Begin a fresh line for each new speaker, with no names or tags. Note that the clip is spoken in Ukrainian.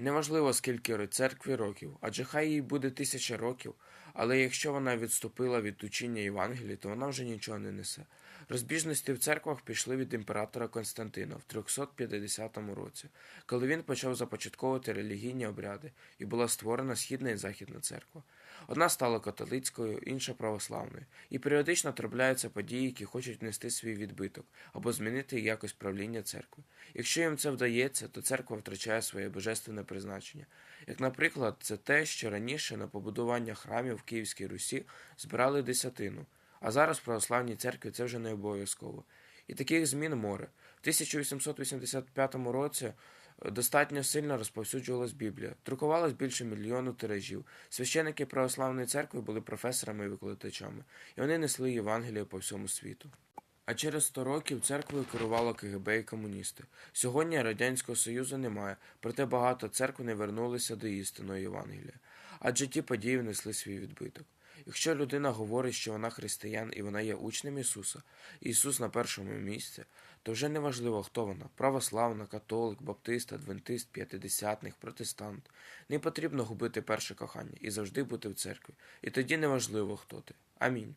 Неважливо, скільки церкві років, адже хай їй буде тисяча років, але якщо вона відступила від учіння Євангелії, то вона вже нічого не несе. Розбіжності в церквах пішли від імператора Константина в 350 році, коли він почав започатковувати релігійні обряди, і була створена Східна і Західна церква. Одна стала католицькою, інша православною, і періодично трапляються події, які хочуть внести свій відбиток або змінити якось правління церкви. Якщо їм це вдається, то церква втрачає своє божественне призначення. Як, наприклад, це те, що раніше на побудування храмів в Київській Русі збирали десятину, а зараз в православній церкві це вже не обов'язково. І таких змін море. В 1885 році е, достатньо сильно розповсюджувалась Біблія, друкувалось більше мільйону тиражів. Священники православної церкви були професорами і викладачами, і вони несли Євангеліє по всьому світу. А через 100 років церквою керувало КГБ і комуністи. Сьогодні Радянського Союзу немає, проте багато церкв не вернулися до істинної Євангелія. Адже ті події внесли свій відбиток. Якщо людина говорить, що вона християн і вона є учнем Ісуса, Ісус на першому місці, то вже не важливо, хто вона православна, католик, баптист, адвентист, п'ятидесятник, протестант. Не потрібно губити перше кохання і завжди бути в церкві. І тоді не важливо, хто ти. Амінь.